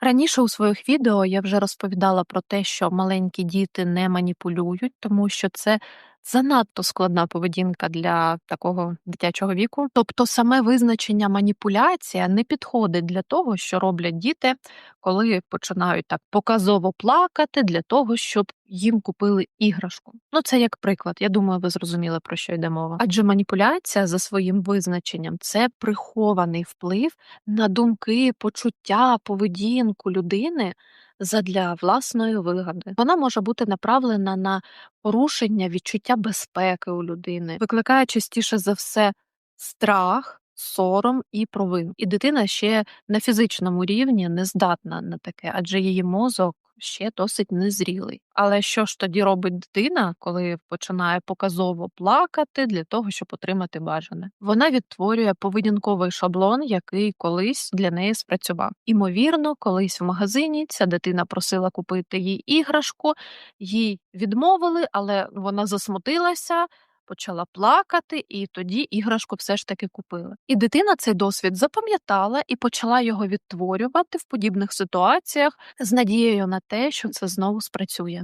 Раніше у своїх відео я вже розповідала про те, що маленькі діти не маніпулюють, тому що це занадто складна поведінка для такого дитячого віку. Тобто саме визначення маніпуляція не підходить для того, що роблять діти, коли починають так показово плакати для того, щоб їм купили іграшку. Ну, це як приклад. Я думаю, ви зрозуміли про що йде мова. Адже маніпуляція за своїм визначенням це прихований вплив на думки, почуття, поведінку людини задля власної вигоди. Вона може бути направлена на порушення відчуття безпеки у людини, викликає частіше за все страх, сором і провин, І дитина ще на фізичному рівні не здатна на таке, адже її мозок ще досить незрілий. Але що ж тоді робить дитина, коли починає показово плакати для того, щоб отримати бажане? Вона відтворює поведінковий шаблон, який колись для неї спрацював. Імовірно, колись в магазині ця дитина просила купити їй іграшку, їй відмовили, але вона засмутилася. Почала плакати, і тоді іграшку все ж таки купили. І дитина цей досвід запам'ятала і почала його відтворювати в подібних ситуаціях з надією на те, що це знову спрацює.